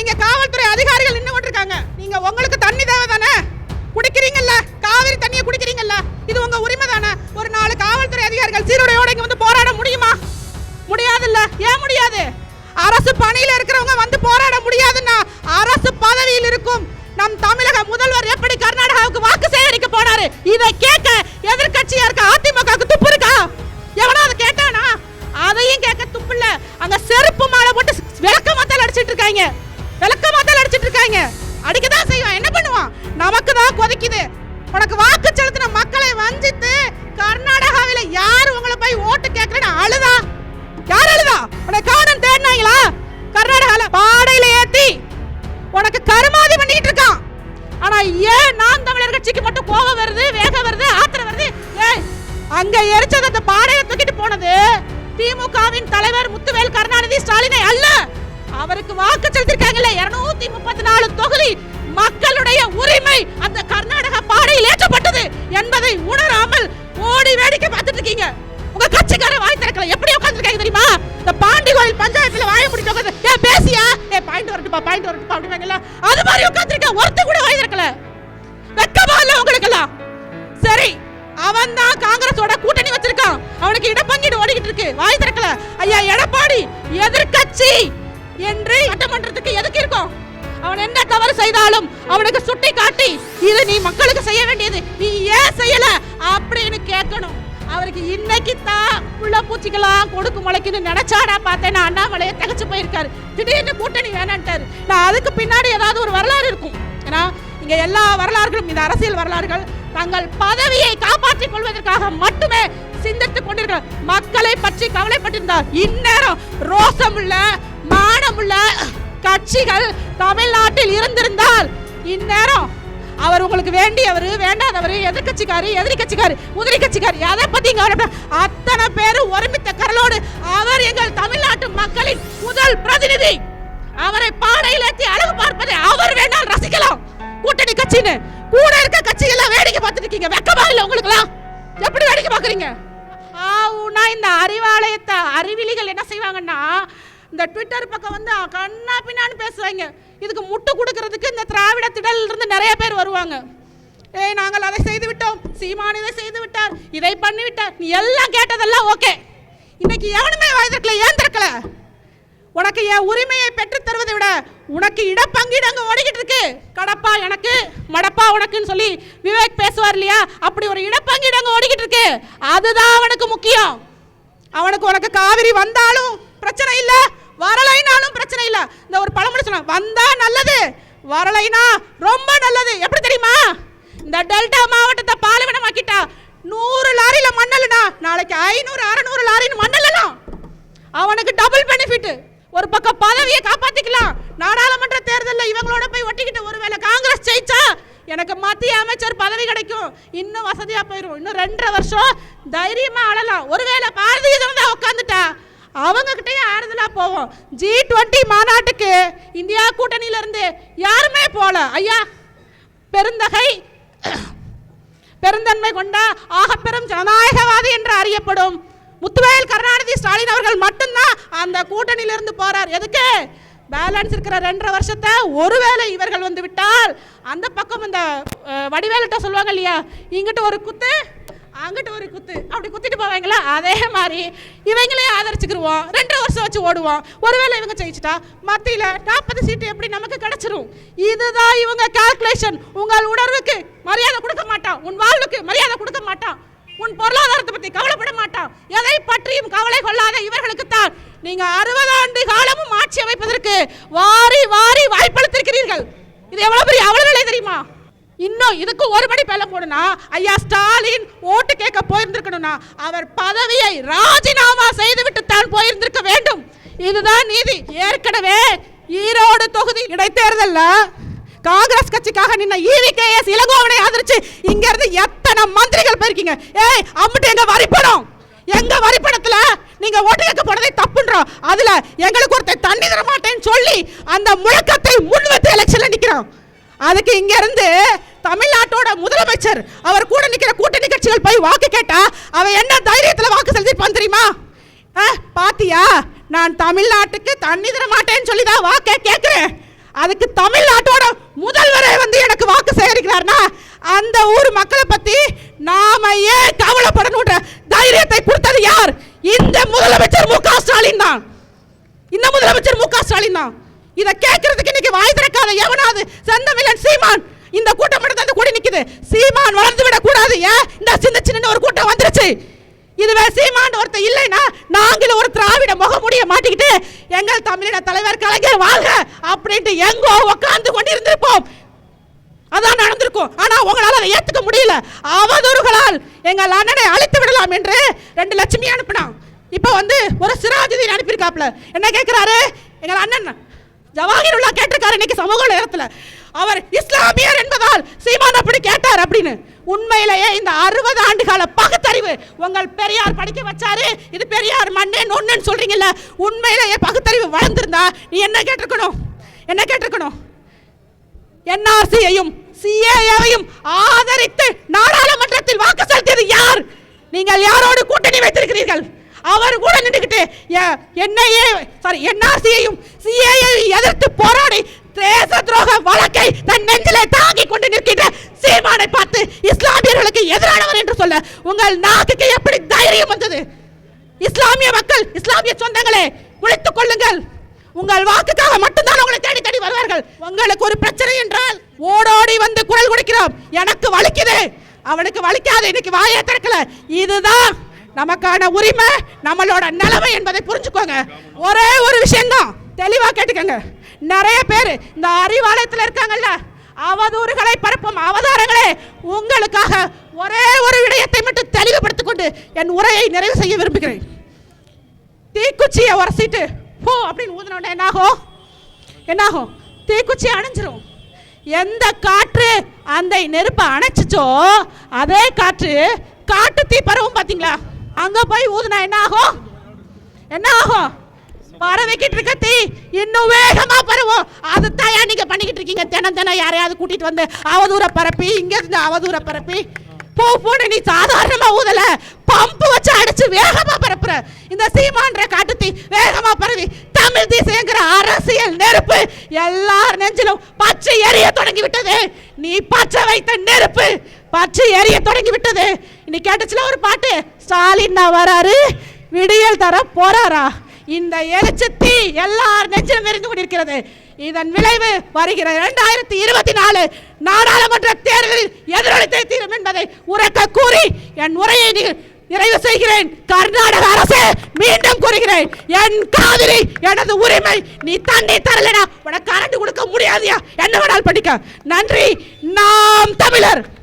இங்க காவல்துறை அதிகாரிகள் நின்று கொண்டிருக்காங்க. நீங்க உங்களுக்கு தண்ணி தேவை தானே குடிக்கிறீங்கல்ல? காவிரி தண்ணியை குடிக்கிறீங்கல்ல? இது உங்க உரிமை தானே ஒரு நாலு காவல்துறை அதிகாரிகள் சீருடையோட இங்க வந்து போராட முடியுமா? முடியாதுல்ல? ஏன் முடியாது? அரசு பணியில இருக்கிறவங்க வந்து போராட முடியாது. அடிச்சிட்டு இருக்காங்க அடிக்கதான் செய்வான். என்ன பண்ணுவான்? நமக்கு தான் கொதிக்குது. உனக்கு வாக்கு செலுத்தின மக்களை வஞ்சித்து கர்நாடகாவில யார் உங்களை போய் ஓட்டு கேட்கறேன்னு அழுதா? யார் அழுதா? உனக்கு காரணம் தேடினாங்களா? கர்நாடகால பாடையில ஏத்தி உனக்கு கருமாதி பண்ணிக்கிட்டு இருக்கான். ஆனா ஏன் நாம் தமிழர் கட்சிக்கு மட்டும் கோபம் வருது வேகம் வருது ஆத்திரம் வருது? ஏய் அங்க எரிச்சது அந்த பாடையை தூக்கிட்டு போனது திமுகவின் தலைவர் முத்துவேல் கருணாநிதி ஸ்டாலினை அல்ல. அவருக்கு வாக்கு செலுத்திருக்காங்கல்ல இருநூத்தி அது மாதிரி உட்கார்ந்திருக்க ஒருத்த கூட வாய் திறக்கல. வெக்கமா இல்ல உங்களுக்கெல்லாம். சரி அவன் தான் காங்கிரஸோட கூட்டணி வச்சிருக்கான். அவனுக்கு இடப்பங்கீடு ஓடிக்கிட்டு இருக்கு. வாய் திறக்கல. ஐயா எடப்பாடி எதிர்க்கட்சி என்று சட்டமன்றத்துக்கு எதுக்கு இருக்கும்? அவன் என்ன தவறு செய்தாலும் அவனுக்கு சுட்டி காட்டி இது நீ மக்களுக்கு செய்ய வேண்டியது. நீ ஏன் செய்யல? அப்படின்னு கேட்கணும். அவருக்கு இன்னைக்கு தான் புள்ள பூச்சிக்கெல்லாம் கொடுக்கு முளைக்குன்னு நினைச்சாடா பார்த்தேன். நான் அண்ணாமலையை தகச்சு போயிருக்காரு. திடீர்னு கூட்டணி வேணான்ட்டாரு. நான் அதுக்கு பின்னாடி ஏதாவது ஒரு வரலாறு இருக்கும். ஏன்னா இங்கே எல்லா வரலாறுகளும் இந்த அரசியல் வரலாறுகள் தங்கள் பதவியை காப்பாற்றிக் கொள்வதற்காக மட்டுமே சிந்தித்துக் கொண்டிருக்கிறார் மக்களை பற்றி கவலைப்பட்டிருந்தார். இந்நேரம் ரோசமுள்ள மானமுள்ள கட்சிகள் தமிழ்நாட்டில் இருந்திருந்தால் இந்நேரம் அவர் உங்களுக்கு வேண்டியவர் வேண்டாதவர் எதிர்கட்சிக்காரு எதிர்கட்சிக்காரு உதிரி கட்சிக்காரு எதை பத்தி கவலைப்பட அத்தனை பேரும் ஒருமித்த கரலோடு அவர் எங்கள் தமிழ்நாட்டு மக்களின் முதல் பிரதிநிதி. அவரை பாடையில் ஏற்றி அழகு பார்ப்பதை அவர் வேண்டால் ரசிக்கலாம். கூட்டணி கட்சின்னு. கூட இருக்க கட்சிகள்லாம் வேடிக்கை பார்த்துட்டு இருக்கீங்க. வெக்கமா இல்லை உங்களுக்குலாம் எப்படி வேடிக்கை பார்க்குறீங்க? ஆவுனா இந்த அறிவாலயத்தை அறிவிலிகள் என்ன செய்வாங்கன்னா இந்த ட்விட்டர் பக்கம் வந்து கண்ணா பின்னான்னு பேசுவாங்க. இதுக்கு முட்டு கொடுக்கறதுக்கு இந்த திராவிட திடல் இருந்து நிறைய பேர் வருவாங்க. ஏய் நாங்கள் அதை செய்து விட்டோம். சீமான் இதை செய்து விட்டார். இதை பண்ணி விட்டார். நீ எல்லாம் கேட்டதெல்லாம் ஓகே. இன்னைக்கு எவனுமே வாழ்ந்திருக்கல திறக்கல ஏன் திறக்கல உனக்கு என் உரிமையை பெற்றுத் தருவதை விட உனக்கு இடப்பங்கீடு அங்கே ஓடிக்கிட்டு இருக்கு. கடப்பா எனக்கு மடப்பா உனக்குன்னு சொல்லி விவேக் பேசுவார் இல்லையா? அப்படி ஒரு இடப்பங்கீடு அங்கே ஓடிக்கிட்டு இருக்கு. அதுதான் அவனுக்கு முக்கியம். அவனுக்கு உனக்கு காவிரி வந்தாலும் பிரச்சனை இல்லை. வரலைனாலும் பிரச்சனை இல்ல. இந்த ஒரு பழமொழி சொன்ன வந்தா நல்லது வரலைனா ரொம்ப நல்லது. எப்படி தெரியுமா? இந்த டெல்டா மாவட்டத்தை பாலைவனமாக்கிட்டா நூறு லாரியில மண்ணல்னா நாளைக்கு ஐநூறு அறநூறு லாரின்னு மண்ணலாம் அவனுக்கு டபுள் பெனிஃபிட் ஒரு பக்கம் பதவியை காப்பாத்திக்கலாம். நாடாளுமன்ற தேர்தலில் இவங்களோட போய் ஒட்டிக்கிட்டு ஒருவேளை காங்கிரஸ் ஜெயிச்சா எனக்கு மத்திய அமைச்சர் பதவி கிடைக்கும். இன்னும் வசதியா போயிடும் இன்னும் ரெண்டரை வருஷம் தைரியமா அழலாம். ஒருவேளை பாரதிய ஜனதா உட்காந்துட்டா அவங்கக்கிட்டே ஆறுதலாக போவோம். ஜி டுவெண்ட்டி மாநாட்டுக்கு இந்தியா கூட்டணியில இருந்து யாருமே போகல ஐயா பெருந்தகை பெருந்தன்மை கொண்ட ஆகப்பெரும் ஜனநாயகவாதி என்று அறியப்படும் முத்துவேல் கருணாநிதி ஸ்டாலின் அவர்கள் மட்டும்தான் அந்த கூட்டணியிலிருந்து போறார். எதுக்கு? பேலன்ஸ் இருக்கிற ரெண்டரை வருஷத்தை ஒருவேளை இவர்கள் வந்து விட்டால் அந்த பக்கம் இந்த வடிவேலிட்ட வடிவேலுட்ட சொல்லுவாங்க இல்லையா? இங்கிட்ட ஒரு குத்து அங்கிட்ட ஒரு குத்து. அப்படி குத்திட்டு போவாங்களா? அதே மாதிரி இவங்களே ஆதரிச்சுக்கிருவோம். ரெண்டு வருஷம் வச்சு ஓடுவோம். ஒருவேளை இவங்க ஜெயிச்சிட்டா மத்தியில் நாற்பது சீட்டு எப்படி நமக்கு கிடைச்சிரும்? இதுதான் இவங்க கால்குலேஷன் உங்கள் உணர்வுக்கு மரியாதை கொடுக்க மாட்டான். உன் வாழ்வுக்கு மரியாதை கொடுக்க மாட்டான். உன் பொருளாதாரத்தை பற்றி கவலைப்பட மாட்டான். எதை பற்றியும் கவலை கொள்ளாத இவர்களுக்கு தான் நீங்க அறுபது ஆண்டு காலமும் ஆட்சி அமைப்பதற்கு வாரி வாரி வாய்ப்பளித்திருக்கிறீர்கள். இது எவ்வளவு பெரிய அவலநிலை தெரியுமா? இன்னும் இதுக்கு ஒரு படி பேல போடுனா ஐயா ஸ்டாலின் ஓட்டு கேட்க போயிருந்திருக்கணும்னா அவர் பதவியை ராஜினாமா செய்துவிட்டு தான் போயிருந்திருக்க வேண்டும். இதுதான் நீதி. ஏற்கனவே ஈரோடு தொகுதி இடைத்தேர்தல்ல காங்கிரஸ் கட்சிக்காக நின்ன ஈவிகேஎஸ் இளங்கோவனை ஆதரிச்சு இங்க இருந்து எத்தனை மந்திரிகள் போயிருக்கீங்க? ஏய் அம்மிட்டு எங்க வரிப்பணம்? எங்க வரிப்பணத்துல நீங்க ஓட்டு கேட்க போனதை தப்புன்றோம். அதுல எங்களுக்கு ஒருத்தர் தண்ணி தர மாட்டேன்னு சொல்லி அந்த முழக்கத்தை முன்வைத்து எலெக்ஷன்ல நிக்கிறோம். அதுக்கு இங்க இருந்து தமிழ்நாட்டோட முதலமைச்சர் அவர் கூட நிக்கிற கூட்டணி கட்சிகள் போய் வாக்கு கேட்டா அவன் என்ன தைரியத்துல வாக்கு செலுத்திருப்பான் தெரியுமா? ஆ, பாத்தியா? நான் தமிழ்நாட்டுக்கு தண்ணி தர மாட்டேன்னு சொல்லி தான் வாக்கை கேட்கிறேன் அதுக்கு தமிழ்நாட்டோட முதல்வரே வந்து எனக்கு வாக்கு சேகரிக்கிறார்னா அந்த ஊர் மக்களை பத்தி நாம ஏன் கவலைப்படணுன்ற தைரியத்தை கொடுத்தது யார்? இந்த முதலமைச்சர் மு க ஸ்டாலின் தான். இந்த முதலமைச்சர் மு க ஸ்டாலின் தான். இதை கேட்கறதுக்கு இன்னைக்கு வாய் திறக்காத எவனாவது செந்தமிழன் சீமான். இந்த கூட்டம் மட்டும் தான் கூடி நிக்குது. சீமான் வளர்ந்து விட கூடாது ஏன் இந்த சின்ன சின்ன ஒரு கூட்டம் வந்துருச்சு. இதுவே சீமான் ஒருத்தர் இல்லைன்னா நாங்களும் ஒரு திராவிட முகமுடிய மாட்டிக்கிட்டு எங்கள் தமிழின தலைவர் கலைஞர் வாழ்க அப்படின்ட்டு எங்கோ உட்கார்ந்து கொண்டு இருந்திருப்போம் அதான் நடந்திருக்கும். ஆனா உங்களால் அதை ஏத்துக்க முடியல. அவதூறுகளால் எங்கள் அண்ணனை அழைத்து விடலாம் என்று ரெண்டு லட்சுமி அனுப்பினான். இப்போ வந்து ஒரு சிராஜுதீன் அனுப்பியிருக்காப்ல என்ன கேட்குறாரு எங்கள் அண்ணன். ஜவாஹிருல்லா கேட்டிருக்காரு இன்னைக்கு சமூக நேரத்தில். அவர் இஸ்லாமியர் என்பதால் சீமான் அப்படி கேட்டார் அப்படின்னு. உண்மையிலேயே இந்த அறுபது ஆண்டுகால பகுத்தறிவு உங்கள் பெரியார் படிக்க வச்சாரு. இது பெரியார் மண்ணே நொண்ணுன்னு சொல்றீங்கல்ல. உண்மையிலேயே பகுத்தறிவு வளர்ந்துருந்தா நீ என்ன கேட்டிருக்கணும்? என்ன கேட்டிருக்கணும்? என்ஆர்சியையும் சிஏஏவையும் ஆதரித்து நாடாளுமன்றத்தில் வாக்கு செலுத்தியது யார்? நீங்கள் யாரோடு கூட்டணி வைத்திருக்கிறீர்கள்? அவர் கூட நின்றுக்கிட்டு என்னையே சாரி என்ஆர்சியையும் சிஏஏவையும் எதிர்த்து போராடி தேச துரோக வழக்கை தன் நெஞ்சிலே தாங்கி கொண்டு நிற்கின்ற சீமானை பார்த்து இஸ்லாமியர்களுக்கு எதிரானவர் என்று சொல்ல உங்கள் நாக்குக்கு எப்படி தைரியம் வந்தது? இஸ்லாமிய மக்கள் இஸ்லாமிய சொந்தங்களே விழித்துக் கொள்ளுங்கள். உங்கள் வாக்குக்காக மட்டும்தான் உங்களை தேடி தேடி வருவார்கள். உங்களுக்கு ஒரு பிரச்சனை என்றால் ஓடோடி வந்து குரல் கொடுக்கிறோம். எனக்கு வலிக்குது. அவனுக்கு வலிக்காது. இன்னைக்கு வாயே திறக்கல. இதுதான் நமக்கான உரிமை நம்மளோட நிலைமை என்பதை புரிஞ்சுக்கோங்க. ஒரே ஒரு விஷயம்தான். தெளிவாக கேட்டுக்கோங்க. நிறைய பேர் இந்த அறிவாலயத்தில் இருக்காங்கல்ல அவதூறுகளை பரப்பும் அவதாரங்களே உங்களுக்காக ஒரே ஒரு விடயத்தை மட்டும் தெளிவுபடுத்திக் கொண்டு என் உரையை நிறைவு செய்ய விரும்புகிறேன். தீக்குச்சியை உரசிட்டு போ அப்படின்னு ஊதினோட என்னாகும் என்னாகும் தீக்குச்சி அணைஞ்சிரும். எந்த காற்று அந்த நெருப்பை அணைச்சிச்சோ அதே காற்று காட்டு தீ பரவும் பார்த்தீங்களா அங்கே போய் ஊதுனா என்ன ஆகும்? என்ன ஆகும்? பரவிக்கிட்டு இருக்க தீ இன்னும் வேகமாக பரவும். அது தாயா நீங்கள் பண்ணிக்கிட்டு இருக்கீங்க? தினம் தினம் யாரையாவது கூட்டிகிட்டு வந்து அவதூரை பரப்பி இங்கே இருந்து அவதூரை பரப்பி. போ போன நீ சாதாரணமா ஊதல. பம்பு வச்சு அடிச்சு வேகமா பரப்புற. இந்த சீமான்ற காட்டுத்தீ வேகமா பரவி. தமிழ் தேசியங்கிற அரசியல் நெருப்பு எல்லார் நெஞ்சிலும் பச்சை எரிய தொடங்கி விட்டது. நீ பச்சை வைத்த நெருப்பு பச்சை எரிய தொடங்கி விட்டது. நீ கேட்டுச்சுல ஒரு பாட்டு? ஸ்டாலின் நான் வராரு. விடியல் தர போறாரா? இந்த எழுச்சத்தி எல்லார் நெஞ்சிலும் எரிந்து கொண்டிருக்கிறது. இதன் விளைவு வருகிற இரண்டாயிரத்தி இருபத்தி நாலு நாடாளுமன்ற தேர்தலில் எதிரொலித்தே தீரும் என்பதை உரக்க கூறி என் உரையை நி- நிறைவு செய்கிறேன். கர்நாடக அரசு மீண்டும் கூறுகிறேன். என் காவிரி எனது உரிமை நீ தண்ணி தரலனா உனக்கு கரண்ட் கொடுக்க முடியாதியா? என்ன வேணாலும் படிக்க நன்றி. நாம் தமிழர்.